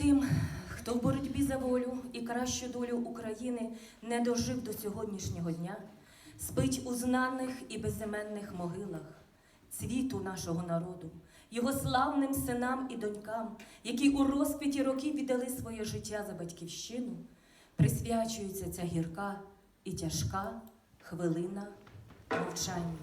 Тим, хто в боротьбі за волю і кращу долю України не дожив до сьогоднішнього дня, спить у знаних і безіменних могилах цвіту нашого народу, його славним синам і донькам, які у розквіті років віддали своє життя за батьківщину, присвячується ця гірка і тяжка хвилина мовчання.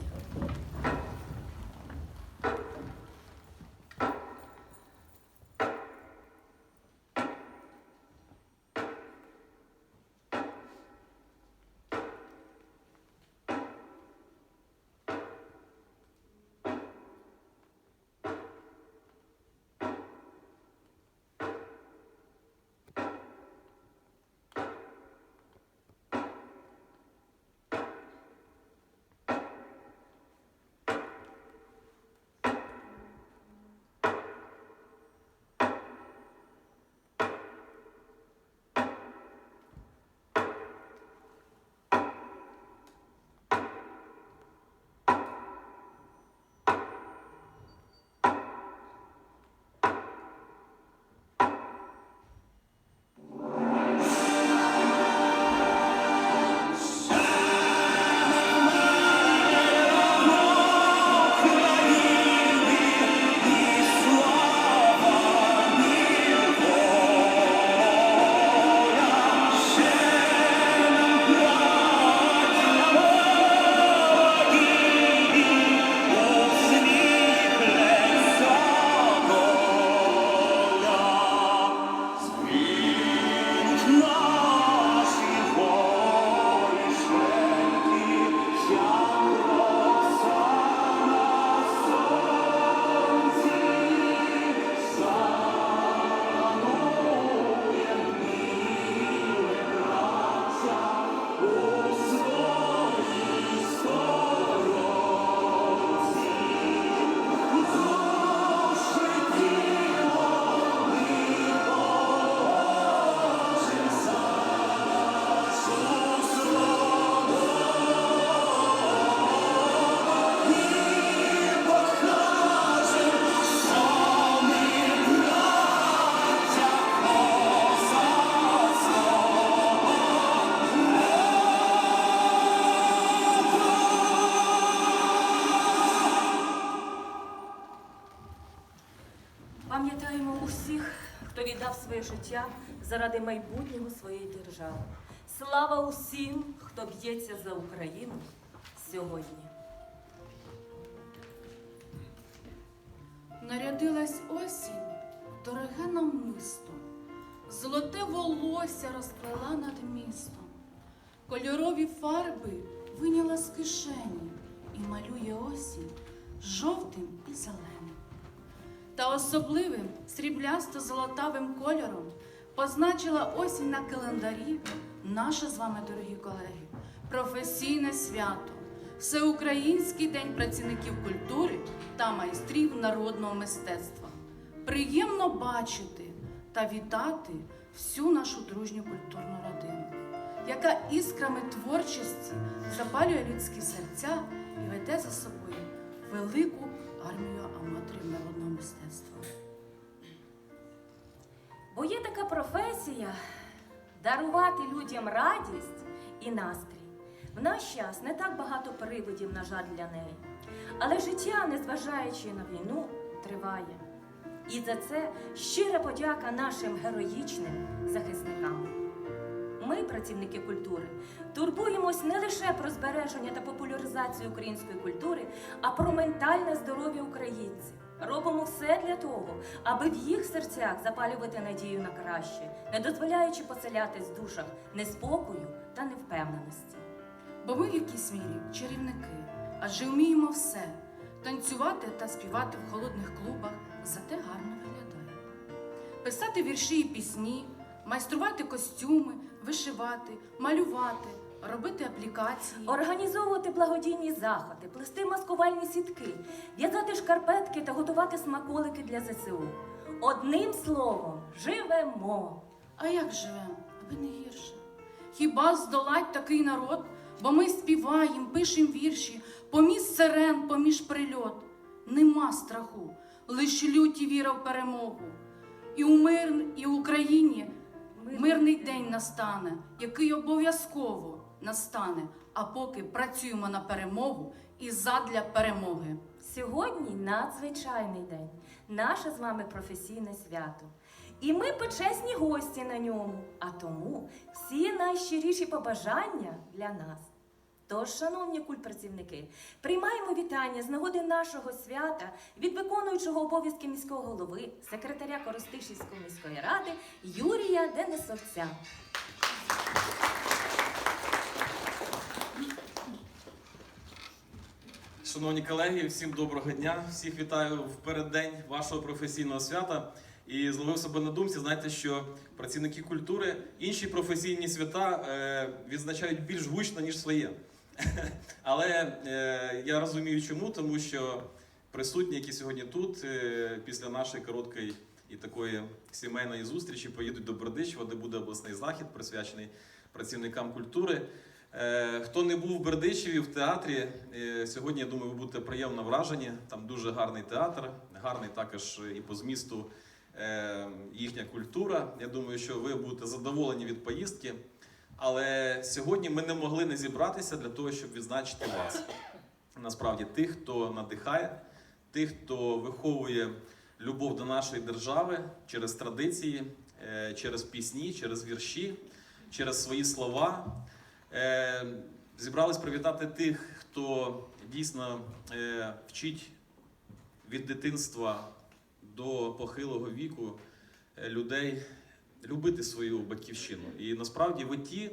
Пам'ятаємо усіх, хто віддав своє життя заради майбутнього своєї держави. Слава усім, хто б'ється за Україну сьогодні. Нарядилась осінь, дороге нам мисто, золоте волосся розплела над містом, кольорові фарби виняла з кишені і малює осінь жовтим і зеленим. Та особливим сріблясто-золотавим кольором позначила осінь на календарі наше з вами, дорогі колеги, професійне свято, Всеукраїнський день працівників культури та майстрів народного мистецтва. Приємно бачити та вітати всю нашу дружню культурну родину, яка іскрами творчості запалює людські серця і веде за собою велику армію аматорів народного мистецтва. Бо є така професія дарувати людям радість і настрій. В наш час не так багато приводів, на жаль, для неї. Але життя, незважаючи на війну, триває. І за це щира подяка нашим героїчним захисникам. Ми, працівники культури, турбуємось не лише про збереження та популяризацію української культури, а про ментальне здоров'я українців. Робимо все для того, аби в їх серцях запалювати надію на краще, не дозволяючи поселятись в душах неспокою та невпевненості. Бо ми в якійсь мірі чарівники, адже вміємо все танцювати та співати в холодних клубах, зате гарно виглядає. Писати вірші і пісні, майструвати костюми, вишивати, малювати, робити аплікації. Організовувати благодійні заходи, плести маскувальні сітки, в'язати шкарпетки та готувати смаколики для ЗСУ. Одним словом, живемо. А як живемо, аби не гірше? Хіба здолать такий народ? Бо ми співаєм, пишем вірші, поміж сирен, поміж прильот. Нема страху, лиш люті віра в перемогу. І у мир, і в Україні мирний день настане, який обов'язково настане. А поки працюємо на перемогу і задля перемоги. Сьогодні надзвичайний день, наше з вами професійне свято. І ми почесні гості на ньому, а тому всі найщиріші побажання для нас. Тож, шановні культпрацівники, приймаємо вітання з нагоди нашого свята від виконуючого обов'язки міського голови, секретаря Коростишівської міської ради Юрія Денисовця. Шановні колеги, всім доброго дня. Всіх вітаю в переддень вашого професійного свята. І зловив себе на думці, знаєте, що працівники культури інші професійні свята е, відзначають більш гучно, ніж своє. Але е, я розумію, чому, тому що присутні, які сьогодні тут, е, після нашої короткої і такої сімейної зустрічі, поїдуть до Бердичева, де буде обласний захід, присвячений працівникам культури. Е, Хто не був в Бердичеві в театрі, е, сьогодні, я думаю, ви будете приємно вражені. Там дуже гарний театр, гарний також і по змісту е, їхня культура. Я думаю, що ви будете задоволені від поїздки. Але сьогодні ми не могли не зібратися для того, щоб відзначити вас. Насправді, тих, хто надихає, тих, хто виховує любов до нашої держави через традиції, через пісні, через вірші, через свої слова. Е, Зібрались привітати тих, хто дійсно е, вчить від дитинства до похилого віку е, людей любити свою батьківщину. І насправді ви ті,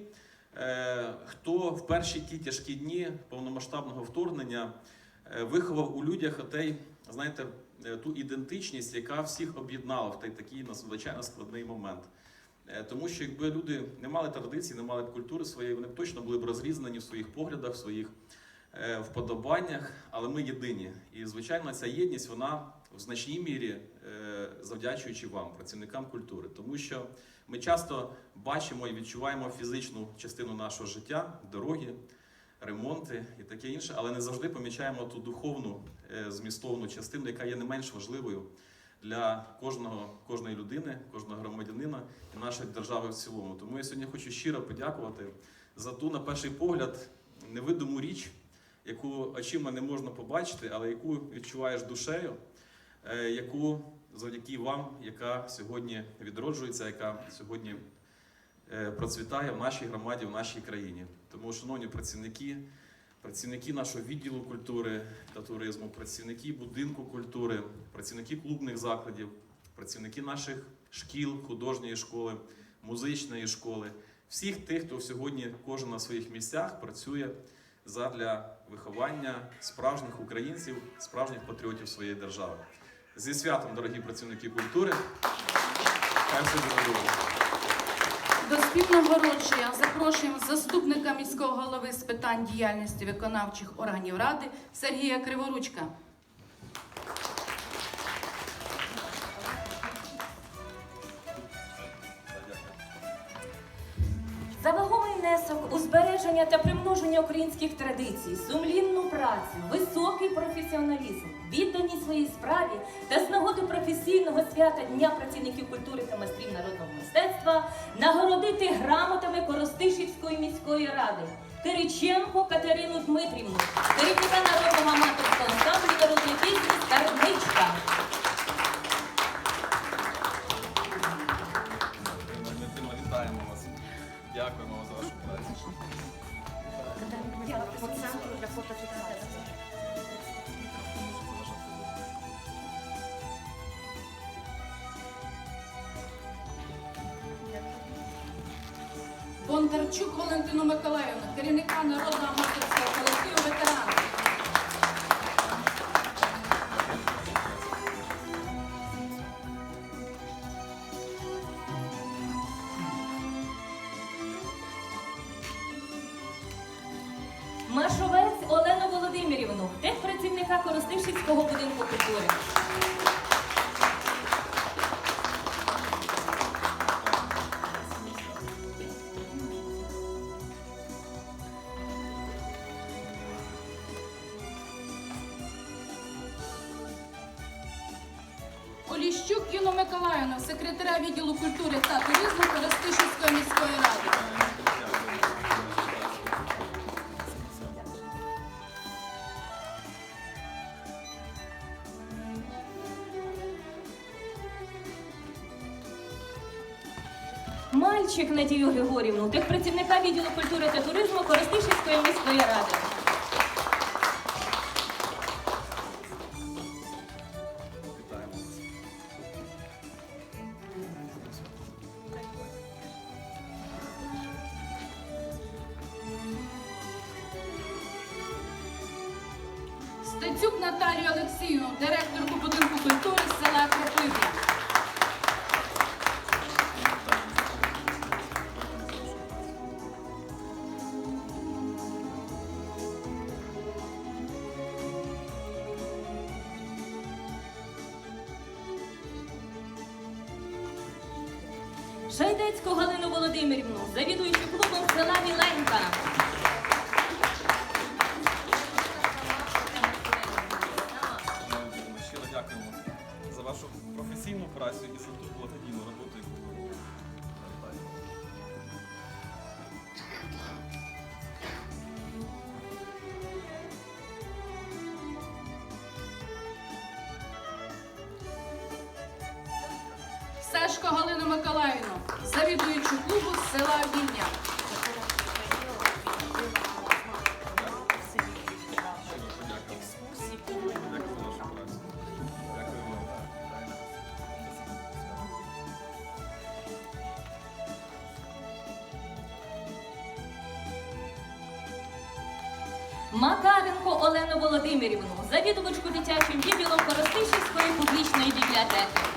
хто в перші ті тяжкі дні повномасштабного вторгнення виховав у людях отей, знаєте, ту ідентичність, яка всіх об'єднала в той такий надзвичайно складний момент. Е, Тому що якби люди не мали традицій, не мали б культури своєї, вони б точно були б розрізнені в своїх поглядах, в своїх е, вподобаннях, але ми єдині. І звичайно, ця єдність вона в значній мірі е, завдячуючи вам, працівникам культури, тому що ми часто бачимо і відчуваємо фізичну частину нашого життя, дороги, ремонти і таке інше, але не завжди помічаємо ту духовну змістовну частину, яка є не менш важливою для кожного, кожної людини, кожного громадянина і нашої держави в цілому. Тому я сьогодні хочу щиро подякувати за ту, на перший погляд, невидиму річ, яку очима не можна побачити, але яку відчуваєш душею, е, яку завдяки вам, яка сьогодні відроджується, яка сьогодні е, процвітає в нашій громаді, в нашій країні. Тому, шановні працівники, працівники нашого відділу культури та туризму, працівники будинку культури, працівники клубних закладів, працівники наших шкіл, художньої школи, музичної школи, всіх тих, хто сьогодні кожен на своїх місцях працює задля виховання справжніх українців, справжніх патріотів своєї держави. Зі святом, дорогі працівники культури, хай все буде добре. До спільного вручення запрошуємо заступника міського голови з питань діяльності виконавчих органів ради Сергія Криворучка. Збереження та примноження українських традицій, сумлінну працю, високий професіоналізм, відданість своїй справі та з нагоди професійного свята Дня працівників культури та майстрів народного мистецтва нагородити грамотами Коростишівської міської ради. Кириченко Катерину Дмитрівну, Машовець Олену Володимирівну, техпрацівника Коростишівського будинку культури. Мальчик Надію Григорівну, техпрацівника відділу культури та туризму Коростишівської міської ради. Шайдецьку Галину Володимирівну, завідуючу клубом села Міленька. Ми щиро дякуємо за вашу професійну працю і за ту благодійну роботу, яку ви робите. Сашко Галину Миколаївну, завідуючу клубу села Вільня. Макаренко Олену Володимирівну, завідувачку дитячим відділом Коростишівської публічної бібліотеки.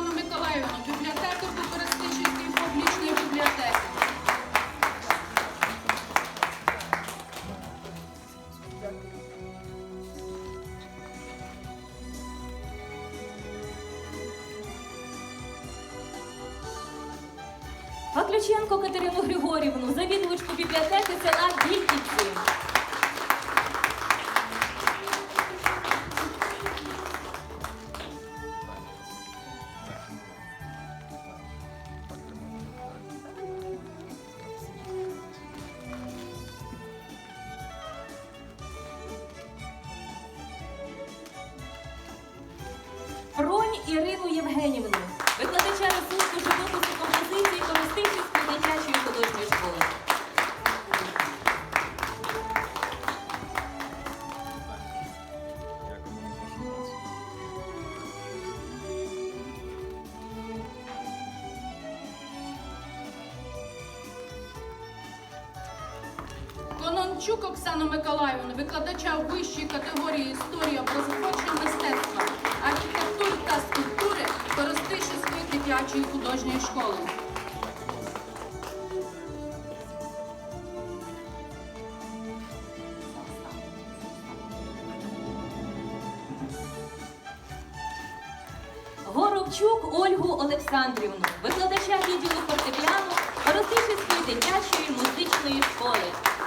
no me caballo, no te Горобчук Ольгу Олександрівну, викладача відділу фортепіано Російської дитячої музичної школи.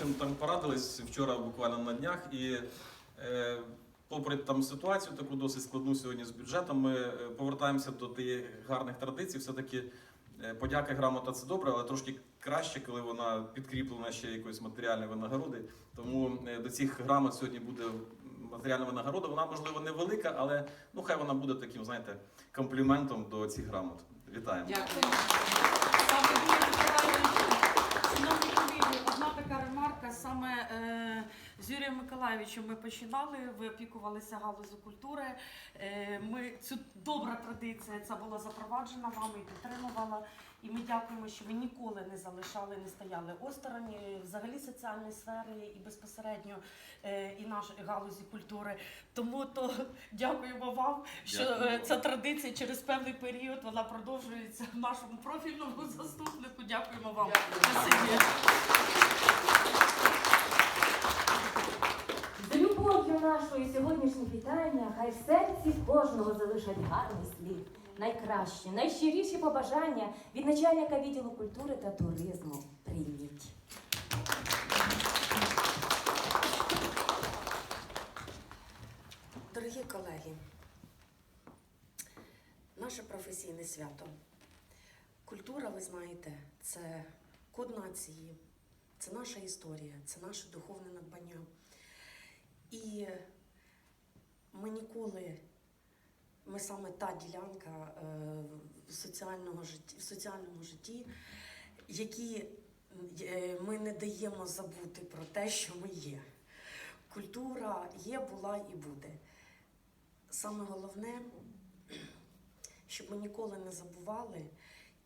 З там порадились вчора буквально на днях, і е, попри там ситуацію, таку досить складну сьогодні з бюджетом, ми е, повертаємося до тих гарних традицій. Все-таки е, подяка грамота це добре, але трошки краще, коли вона підкріплена ще якоюсь матеріальною винагородою. Тому е, до цих грамот сьогодні буде матеріальна винагорода. Вона можливо невелика, але ну хай вона буде таким, знаєте, компліментом до цих грамот. Вітаємо. Дякую. Ремарка саме е, З Юрієм Миколаєвичем ми починали, ви опікувалися галузю культури. Е, Ми цю добра традиція ця була запроваджена вами і підтримувала. І ми дякуємо, що ви ніколи не залишали, не стояли осторонь взагалі соціальної сфери і безпосередньо е, і нашої галузі культури. Тому то дякуємо вам, що Дякую е, ця традиція через певний період вона продовжується нашому профільному заступнику. Дякуємо вам. Спасибі. З любов'ю нашої сьогоднішні вітання, хай в серці кожного залишать гарний слід. Найкращі, найщиріші побажання від начальника відділу культури та туризму. Прийміть. Дорогі колеги, наше професійне свято. Культура, ви знаєте, це код нації, це наша історія, це наше духовне надбання. І ми ніколи, ми саме та ділянка е, в соціального житті, в соціальному житті, які е, ми не даємо забути про те, що ми є. Культура є, була і буде. Саме головне, щоб ми ніколи не забували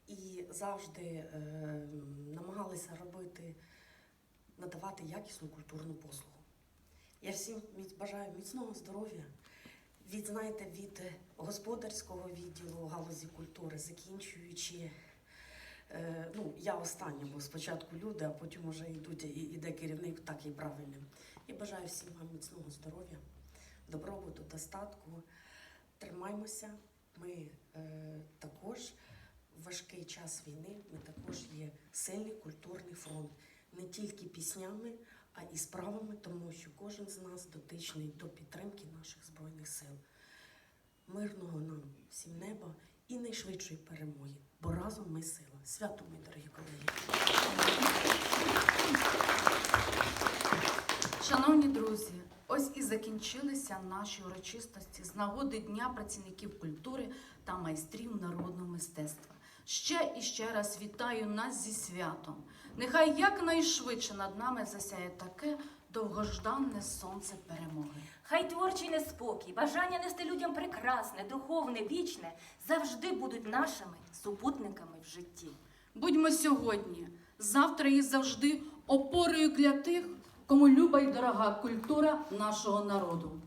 і завжди е, намагалися робити, надавати якісну культурну послугу. Я всім бажаю міцного здоров'я, від, знаєте, від господарського відділу галузі культури, закінчуючи. Е, ну, я остання, бо спочатку люди, а потім вже йдуть і іде керівник, так і правильно. Я бажаю всім вам міцного здоров'я, добробуту, достатку. Тримаймося. Ми е, також в важкий час війни, ми також є сильний культурний фронт. Не тільки піснями, а і справами, тому що кожен з нас дотичний до підтримки наших Збройних сил. Мирного нам всім неба і найшвидшої перемоги, бо разом ми сила. Свято, мої дорогі колеги! Шановні друзі, ось і закінчилися наші урочистості з нагоди Дня працівників культури та майстрів народного мистецтва. Ще і ще раз вітаю нас зі святом. Нехай якнайшвидше над нами засяє таке довгожданне сонце перемоги. Хай творчий неспокій, бажання нести людям прекрасне, духовне, вічне завжди будуть нашими супутниками в житті. Будьмо сьогодні, завтра і завжди опорою для тих, кому люба й дорога культура нашого народу.